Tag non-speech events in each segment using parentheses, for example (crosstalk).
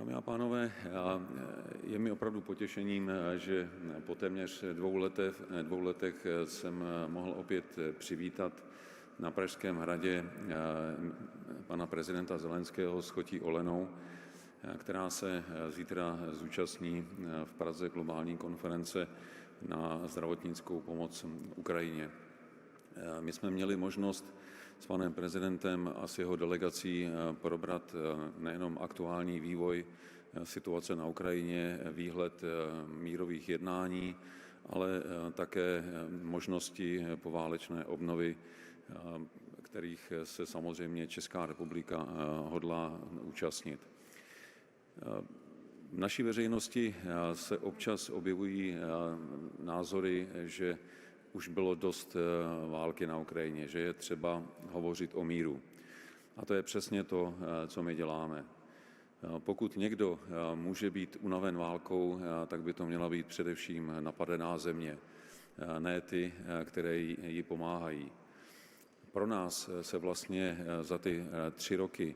Dámy a pánové, já, je mi opravdu potěšením, že po téměř dvou letech, dvou letech jsem mohl opět přivítat na Pražském hradě pana prezidenta Zelenského s Chotí Olenou, která se zítra zúčastní v Praze globální konference na zdravotnickou pomoc Ukrajině. My jsme měli možnost s panem prezidentem a s jeho delegací eh, probrat eh, nejenom aktuální vývoj eh, situace na Ukrajině, výhled mírových jednání, ale také možnosti poválečné obnovy, kterých se samozřejmě Česká republika hodlá účastnit. V naší veřejnosti se občas objevují názory, že už bylo dost války na Ukrajině, že je třeba hovořit o míru. A to je přesně to, co my děláme. Pokud někdo může být unaven válkou, tak by to měla být především napadená země, ne ty, které jí pomáhají. Pro nás se vlastně za ty tři roky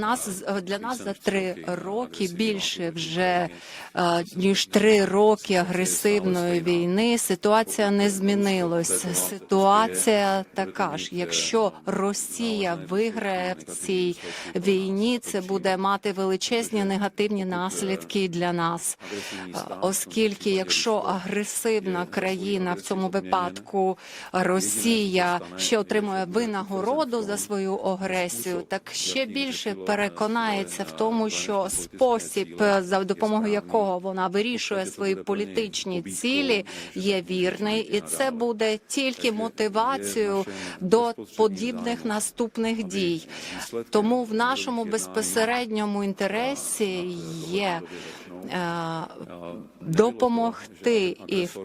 Нас для нас за три роки більше вже е, ніж три роки агресивної війни. Ситуація не змінилась. Ситуація така ж. Якщо Росія виграє в цій війні, це буде мати величезні негативні наслідки для нас, Е, оскільки якщо агресивна країна в цьому випадку Росія ще отримує винагороду за свою агресію, так ще більше переконається в тому, що спосіб, за допомогою якого вона вирішує свої політичні цілі, є вірний, і це буде тільки мотивацією до подібних наступних дій. Тому в нашому безпосередньому інтересі є допомогти і в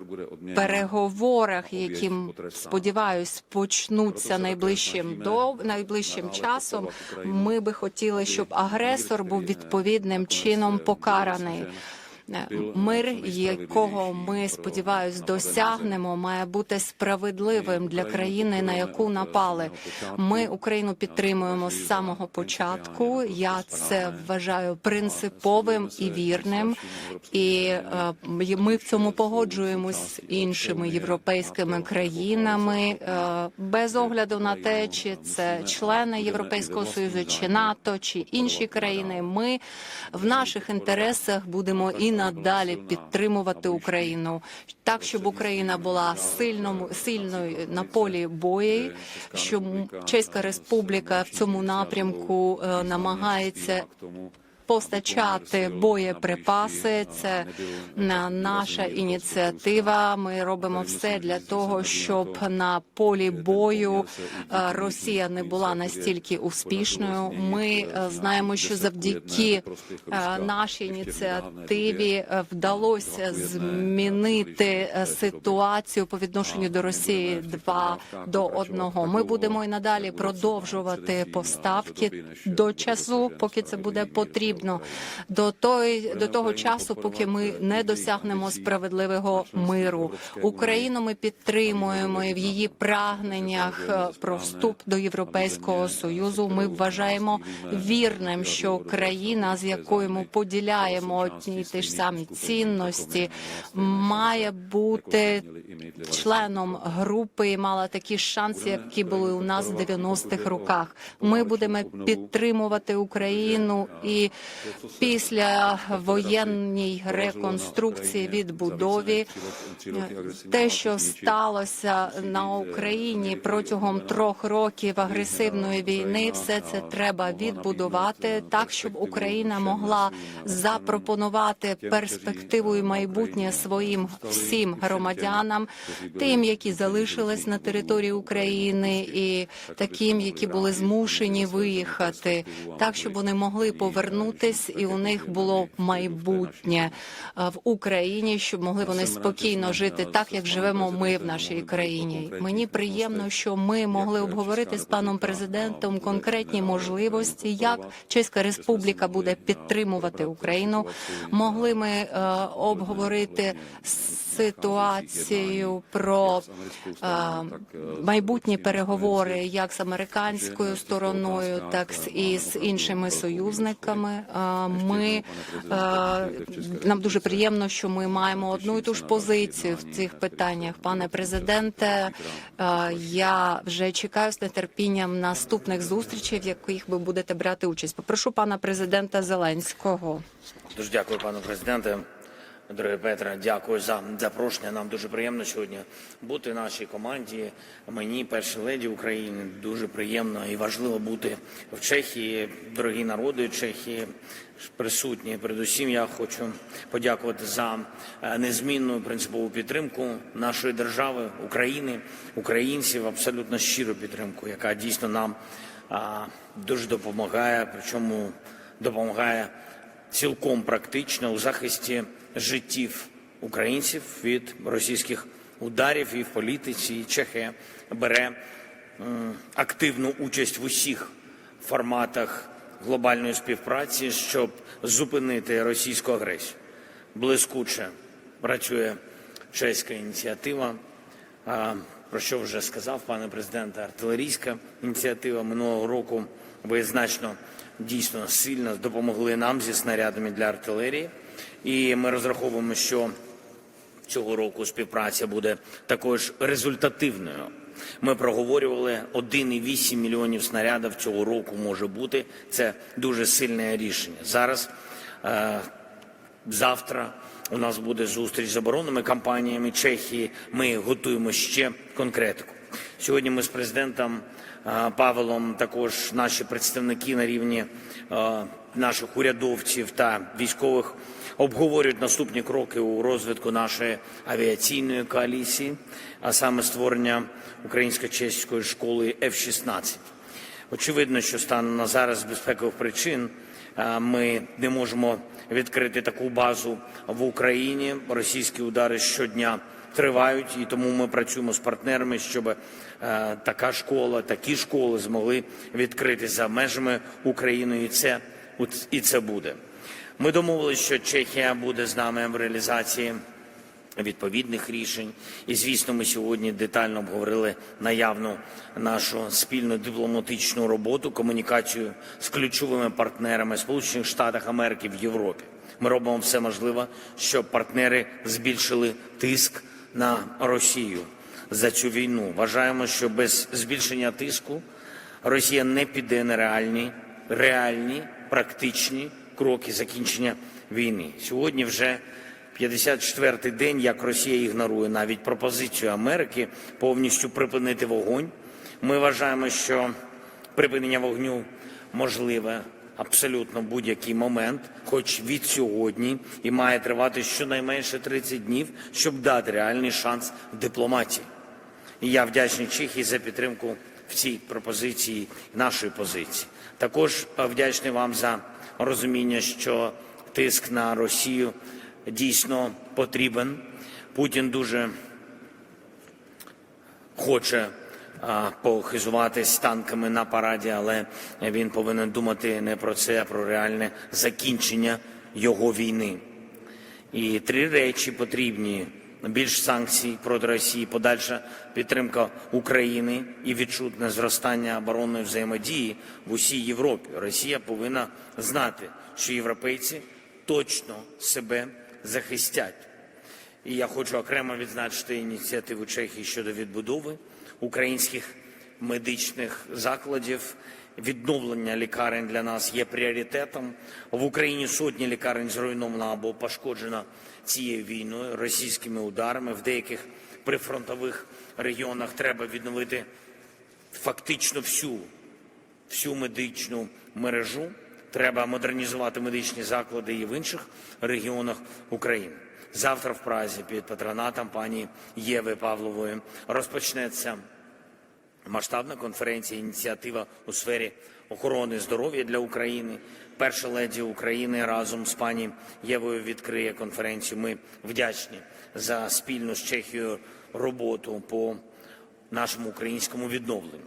переговорах, які сподіваюсь почнуться найближчим до найближчим часом. Ми би хотіли, щоб агресор був відповідним чином покараний. Мир, якого ми сподіваюсь, досягнемо, має бути справедливим для країни, на яку напали. Ми Україну підтримуємо з самого початку. Я це вважаю принциповим і вірним, і е, ми в цьому погоджуємось з іншими європейськими країнами е, без огляду на те, чи це члени Європейського союзу, чи НАТО, чи інші країни. Ми в наших інтересах будемо і надалі підтримувати Україну так, щоб Україна була сильному сильною на полі бої. Щоб Чеська Республіка в цьому напрямку е, намагається постачати боєприпаси. Це наша ініціатива. Ми робимо все для того, щоб на полі бою е, Росія не була настільки успішною. Ми е, знаємо, що завдяки е, нашій ініціативі вдалося змінити ситуацію по відношенню до Росії 2 до 1. Ми будемо і надалі продовжувати поставки до часу, поки це буде потрібно. До той до того часу, поки ми не досягнемо справедливого миру. Україну ми підтримуємо і в її прагненнях про вступ до Європейського союзу. Ми вважаємо вірним, що країна, з якою ми поділяємо одні ті ж самі цінності, має бути членом групи і мала такі шанси, які були у нас в 90-х роках. Ми будемо підтримувати Україну і після воєнній реконструкції відбудові те, що сталося на Україні протягом трьох років агресивної війни, все це треба відбудувати так, щоб Україна могла запропонувати перспективу і майбутнє своїм всім громадянам, тим, які залишились на території України, і таким, які були змушені виїхати, так щоб вони могли повернутись, і у них було майбутнє е, в Україні, щоб могли вони спокійно жити так, як живемо ми в нашій країні. Мені приємно, що ми могли обговорити з паном президентом конкретні можливості, як Чеська Республіка буде підтримувати Україну. Могли ми е, обговорити ситуацію про е, майбутні переговори як з американською стороною, так і з іншими союзниками. Е, ми е, нам дуже приємно, що ми маємо одну і ту ж позицію в цих питаннях. Пане президенте, е, я вже чекаю з нетерпінням наступних зустрічей, в яких ви будете брати участь. Попрошу пана президента Зеленського. Дуже дякую, пане президенте. Дорогі Петре, дякую за запрошення. Нам дуже приємно сьогодні бути в нашій команді. Мені, першій леді України, дуже приємно і важливо бути в Чехії. Дорогі народи Чехії присутні. Передусім, я хочу подякувати за е, незмінну принципову підтримку нашої держави, України, українців, абсолютно щиру підтримку, яка дійсно нам а, дуже допомагає. Причому допомагає цілком практично у захисті життів українців від російських ударів і в політиці. І Чехія бере активну участь в усіх форматах глобальної співпраці, щоб зупинити російську агресію. Блискуче працює чеська ініціатива. Про що вже сказав пане президенте, артилерійська ініціатива минулого року. Ви значно дійсно сильно допомогли нам зі снарядами для артилерії, і ми розраховуємо, що цього року співпраця буде також результативною. Ми проговорювали 1,8 мільйонів снарядів цього року може бути. Це дуже сильне рішення. Зараз е, Завтра у нас буде зустріч з оборонними компаніями Чехії. Ми готуємо ще конкретику. Сьогодні ми з президентом Павелом, також наші представники на рівні наших урядовців та військових обговорюють наступні кроки у розвитку нашої авіаційної коаліції, а саме створення українсько-чеської школи F-16. Очевидно, що станом на зараз безпекових причин ми не можемо відкрити таку базу в Україні. Російські удари щодня тривають, і тому ми працюємо з партнерами, щоб е, така школа, такі школи змогли відкрити за межами України, і це і це буде. Ми домовилися, що Чехія буде з нами в реалізації відповідних рішень. І звісно, ми сьогодні детально обговорили наявну нашу спільну дипломатичну роботу, комунікацію з ключовими партнерами Сполучених Штатів Америки в Європі. Ми робимо все можливе, щоб партнери збільшили тиск на Росію за цю війну. Вважаємо, що без збільшення тиску Росія не піде на реальні, реальні практичні кроки закінчення війни. Сьогодні вже 54-й день, як Росія ігнорує навіть пропозицію Америки повністю припинити вогонь. Ми вважаємо, що припинення вогню можливе абсолютно будь-який момент, хоч від сьогодні, і має тривати щонайменше 30 днів, щоб дати реальний шанс дипломатії. І я вдячний Чехії за підтримку в цій пропозиції нашої позиції. Також вдячний вам за розуміння, що тиск на Росію дійсно потрібен. Путін дуже хоче похизуватись танками на параді, але він повинен думати не про це, а про реальне закінчення його війни. І три речі потрібні: більш санкцій проти Росії, подальша підтримка України і відчутне зростання оборонної взаємодії в усій Європі. Росія повинна знати, що європейці точно себе захистять. І я хочу окремо відзначити ініціативу Чехії щодо відбудови українських медичних закладів. Відновлення лікарень для нас є пріоритетом. В Україні сотні лікарень зруйновано або пошкоджено цією війною, російськими ударами. В деяких прифронтових регіонах треба відновити фактично всю, всю медичну мережу. Треба модернізувати медичні заклади і в інших регіонах України. Завтра в Празі під патронатом пані Єви Павлової розпочнеться масштабна конференція ініціатива у сфері охорони здоров'я для України. Перша леді України разом з пані Євою відкриє конференцію. Ми вдячні за спільну з Чехією роботу по нашому українському відновленню.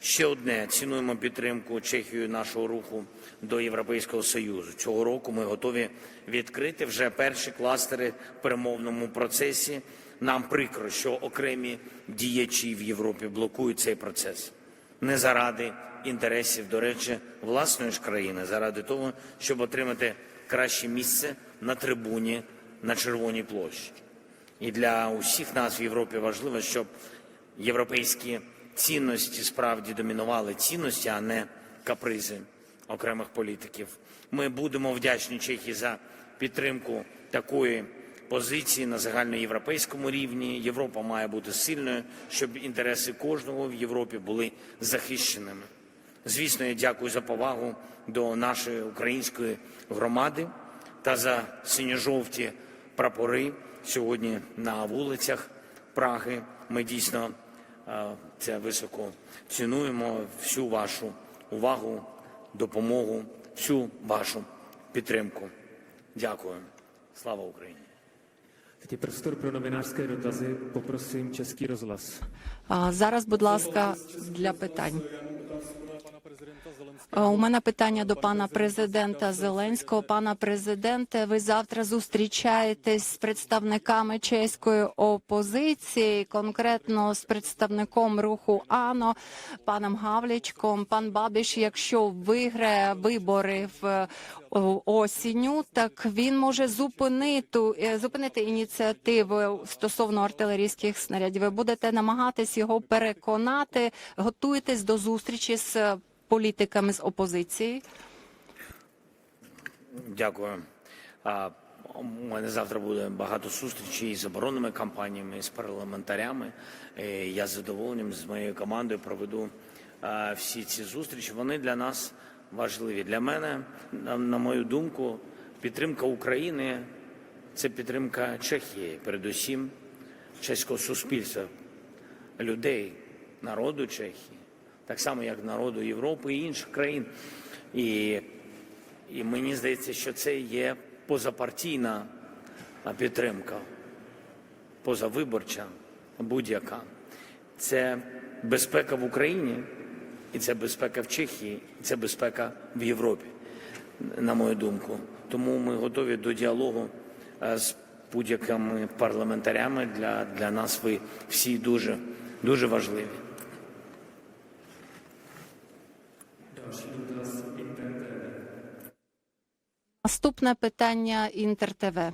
Ще одне цінуємо підтримку Чехією нашого руху до Європейського союзу. Цього року ми готові відкрити вже перші кластери в перемовному процесі. Нам прикро, що окремі діячі в Європі блокують цей процес. не заради інтересів, до речі, власної ж країни, заради того, щоб отримати краще місце на трибуні на Червоній площі. І для усіх нас в Європі важливо, щоб європейські цінності справді домінували цінності, а не капризи окремих політиків. Ми будемо вдячні Чехії за підтримку такої позиції на загальноєвропейському рівні. Європа має бути сильною, щоб інтереси кожного в Європі були захищеними. Звісно, я дякую за повагу до нашої української громади та за синьо-жовті прапори сьогодні на вулицях Праги. Ми дійсно е, це високо цінуємо всю вашу увагу, допомогу, всю вашу підтримку. Дякую. Слава Україні! Teď je prostor pro novinářské dotazy. Poprosím Český rozhlas. А Зараз, будь ласка, для питань. Е, У мене питання до пана президента Зеленського. Пана президенте, ви завтра зустрічаєтесь з представниками чеської опозиції, конкретно з представником руху АНО, паном Гавлічком. Пан Бабіш, якщо виграє вибори в е, осінню, так він може зупинити, е, зупинити ініціативу стосовно артилерійських снарядів. Ви будете намагатись його переконати, готуєтесь до зустрічі з політиками з опозиції. Дякую. У мене завтра буде багато зустрічей з оборонними кампаніями, з парламентарями. Я з задоволенням з моєю командою проведу всі ці зустрічі. Вони для нас важливі. Для мене, на мою думку, підтримка України це підтримка Чехії, передусім чеського суспільства, людей, народу Чехії, так само як народу Європи і інших країн. І і мені здається, що це є позапартійна підтримка, позавиборча будь-яка. Це безпека в Україні, і це безпека в Чехії, і це безпека в Європі, на мою думку. Тому ми готові до діалогу з будь-якими парламентарями. Для, для нас ви всі дуже, дуже важливі. Наступне питання Інтер ТВ.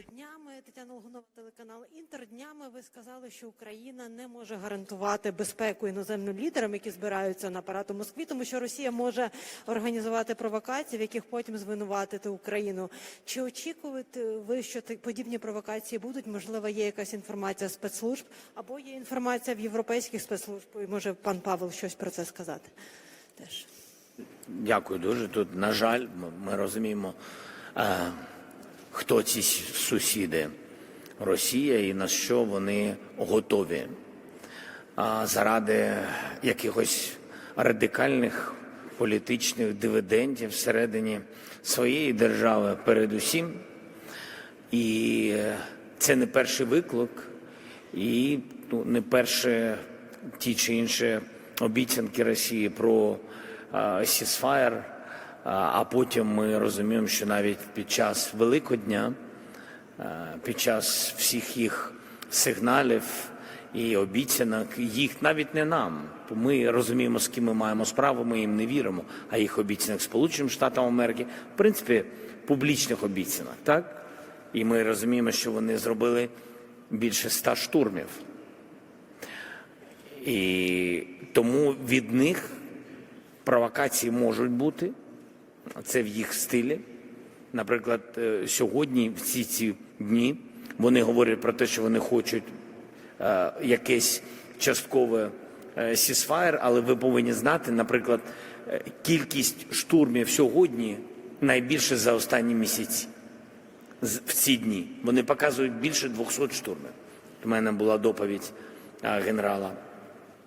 Днями Тетяна Логунова, телеканал Інтер. Днями ви сказали, що Україна не може гарантувати безпеку іноземним лідерам, які збираються на парад у Москві, тому що Росія може організувати провокації, в яких потім звинуватити Україну. Чи очікуєте ви, що подібні провокації будуть? Можливо, є якась інформація спецслужб або є інформація в європейських спецслужб? І може пан Павел щось про це сказати? Теж. Дякую дуже. Тут, на жаль, ми- ми розуміємо, е, хто ці сусіди Росія і на що вони готові. А заради якихось радикальних політичних дивідендів всередині своєї держави, передусім. І це не перший виклик, і ну, не перші ті чи інші обіцянки Росії про сісфаєр. А потім ми розуміємо, що навіть під час Великодня, е, під час всіх їх сигналів і обіцянок, їх навіть не нам. Ми розуміємо, з ким ми маємо справу, ми їм не віримо. А їх обіцянок Сполученим Штатам Америки, в принципі, публічних обіцянок, так? І ми розуміємо, що вони зробили більше ста штурмів. І тому від них провокації можуть бути, це в їх стилі. Наприклад, е, сьогодні, всі ці дні, вони говорять про те, що вони хочуть е, якесь часткове е, сісфаєр, але ви повинні знати, наприклад, е, кількість штурмів сьогодні найбільше за останні місяці в ці дні. Вони показують більше 200 штурмів. У мене була доповідь генерала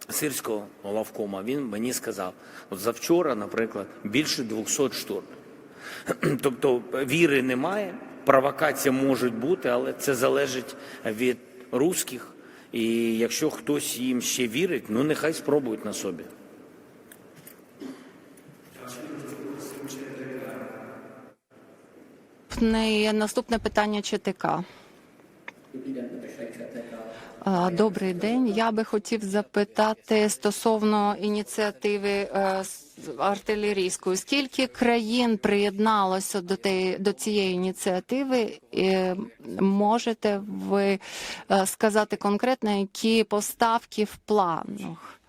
Сирського главкома. Він мені сказав, от завчора, наприклад, більше 200 штурмів. (clears throat) Тобто віри немає, провокації можуть бути, але це залежить від русських. І якщо хтось їм ще вірить, ну нехай спробують на собі. Наступне питання ЧТК. Е, Добрий день. Я би хотів запитати стосовно ініціативи е, артилерійської. Скільки країн приєдналося до те- до цієї ініціативи? І Можете ви е, сказати конкретно, які поставки в планах?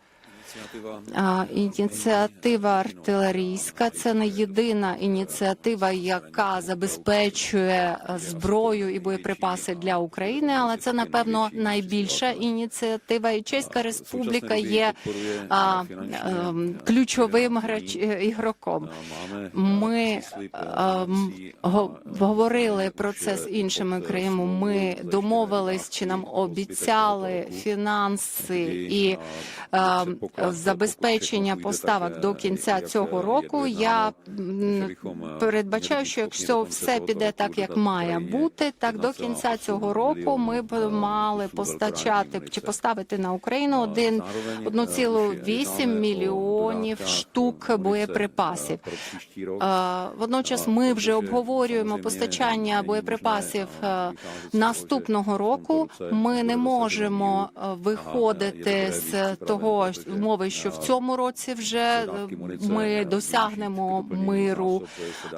А, Ініціатива артилерійська це не єдина ініціатива, яка забезпечує е, зброю і боєприпаси для України, але це напевно найбільша ініціатива. І Чеська Республіка є а, ем, ключовим грач е, ігроком. Ми е, м, го- говорили про це з іншими країнами. Ми домовились чи нам обіцяли фінанси і е, забезпечення поставок до кінця цього року. Я передбачаю, що якщо все піде так, як має бути, так до кінця цього року ми б мали постачати чи поставити на Україну один 1,8 мільйонів штук боєприпасів. Е, Водночас ми вже обговорюємо постачання боєприпасів е, наступного року. Ми не можемо е, виходити з того ж- умови, що в цьому році вже е, ми досягнемо миру.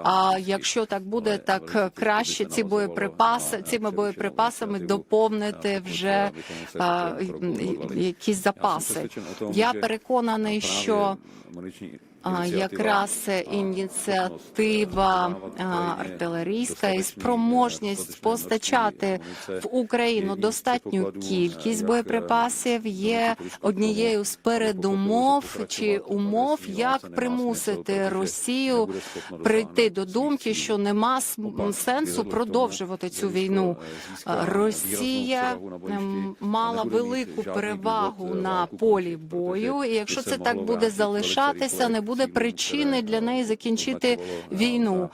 А якщо так буде, так краще ці боєприпаси цими боєприпасами доповнити вже а, якісь запаси. Я переконаний, що якраз ініціатива артилерійська і спроможність постачати в Україну достатню кількість боєприпасів є однією з передумов чи умов, як примусити Росію прийти до думки, що нема сенсу продовжувати цю війну. Росія мала велику перевагу на полі бою, і якщо це так буде залишатися, не буде причини для неї закінчити війну.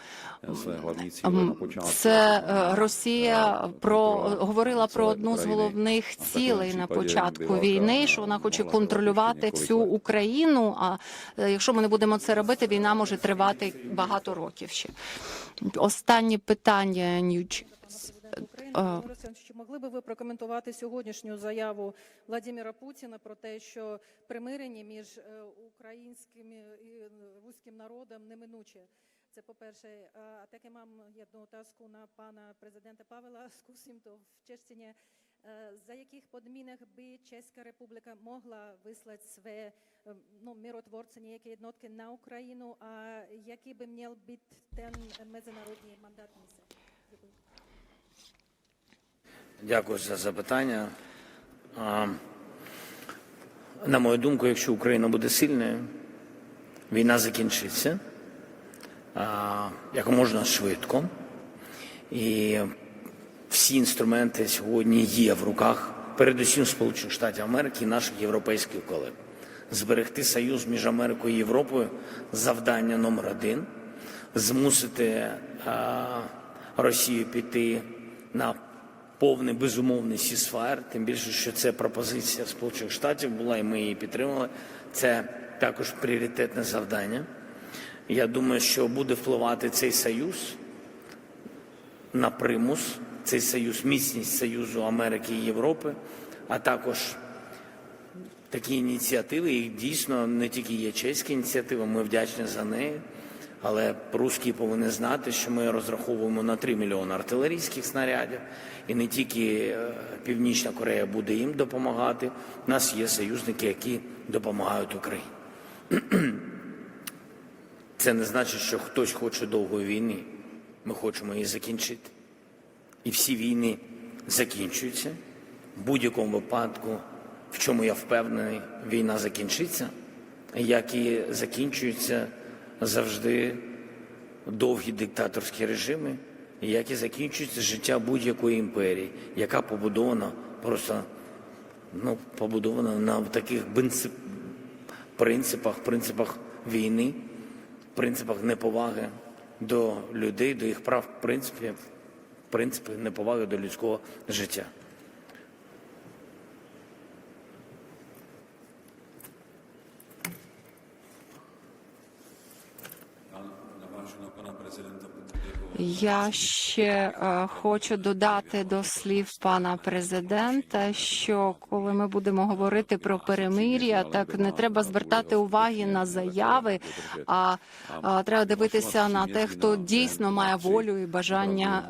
Ем, Це е, Росія про говорила про одну з головних цілей на початку війни, що вона хоче контролювати всю Україну. А е, якщо ми не будемо це робити, війна може тривати багато років ще. Останнє питання Нюч. Чи могли би ви прокоментувати сьогоднішню заяву Владимира Путіна про те, що примирення між е, українським і руським народом неминуче? Це по-перше. А а таке мам одну таску на пана президента Павла (laughs) Скусімто в Чеччині. Е, За яких подмінок би Чеська Республіка могла вислати свої е, ну, миротворці, ніякі єднотки на Україну, а який би мав бути міжнародний мандат місії? Дякую. Дякую за запитання. На мою думку, якщо Україна буде сильною, війна закінчиться як можна швидко. І всі інструменти сьогодні є в руках, передусім Сполучених Штатів Америки і наших європейських колег. Зберегти союз між Америкою і Європою завдання номер один, змусити Росію піти на повний безумовний сісфаєр, тим більше, що це пропозиція Сполучених Штатів була, і ми її підтримали. Це також пріоритетне завдання. Я думаю, що буде впливати цей союз на примус, цей союз, міцність Союзу Америки і Європи, а також такі ініціативи, їх дійсно не тільки є чеська ініціатива, ми вдячні за неї. Але русські повинні знати, що ми розраховуємо на 3 мільйони артилерійських снарядів, і не тільки е, Північна Корея буде їм допомагати. У нас є союзники, які допомагають Україні. (clears throat) Це не значить, що хтось хоче довгої війни. Ми хочемо її закінчити. І всі війни закінчуються. В будь-якому випадку, в чому я впевнений, війна закінчиться, як і закінчуються завжди довгі диктаторські режими, і як і закінчується життя будь-якої імперії, яка побудована просто ну, побудована на таких принципах, принципах війни, принципах неповаги до людей, до їх прав, принципів, принципи неповаги до людського життя. Я ще е, хочу додати до слів пана президента, що коли ми будемо говорити про перемир'я, так не треба звертати уваги на заяви, а, треба дивитися на те, хто дійсно має волю і бажання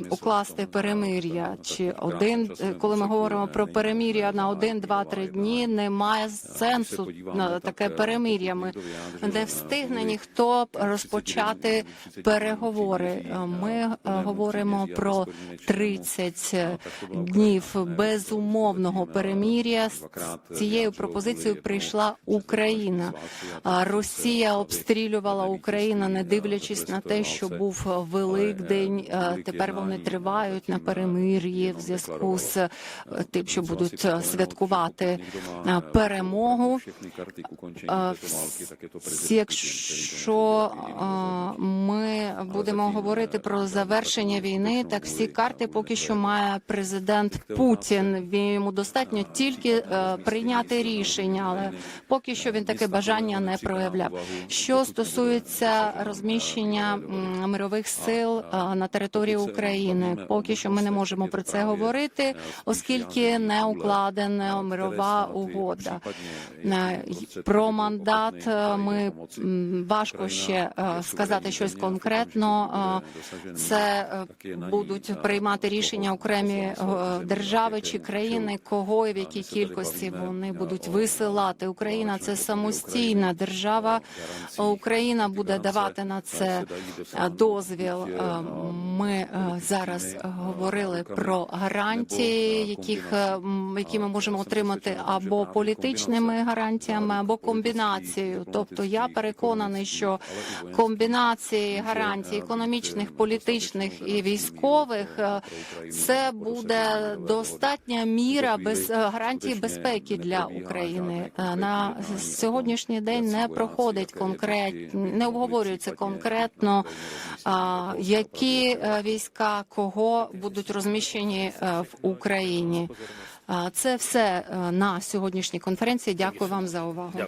е, укласти перемир'я. Чи один, е, коли ми говоримо про перемир'я на один, два, три дні, немає сенсу на таке перемир'я. Ми не встигне ніхто розпочати переговори. Ми е, говоримо про 30 днів безумовного перемир'я. З цією пропозицією прийшла Україна. Росія обстрілювала Україну, не дивлячись на те, що був Великдень. Е, Тепер вони тривають на перемир'ї в зв'язку з е, тим, що будуть е, святкувати е, перемогу. Е, Якщо е, ми будемо говорити про завершення війни, так всі карти поки що має президент Путін. Йому достатньо тільки е, прийняти рішення, але поки що він таке бажання не проявляв. Що стосується розміщення мирових сил е, на території України, поки що ми не можемо про це говорити, оскільки не укладена мирова угода. Е, Про мандат ми важко ще сказати щось конкретно. Е, Це е, будуть приймати рішення окремі е, держави чи країни, кого і в якій кількості вони будуть висилати. Україна це самостійна держава. Україна буде давати на це е, дозвіл. Е, Ми е, зараз говорили про гарантії, яких е, які ми можемо отримати або політичними гарантіями, або комбінацією. Тобто я переконаний, що комбінації гарантій економічних, політичних і військових е, це буде достатня міра без е, гарантії безпеки для України. Е, На сьогоднішній день не проходить конкрет, не обговорюється конкретно, які війська кого будуть розміщені в Україні. Це все на сьогоднішній конференції. Дякую вам за увагу.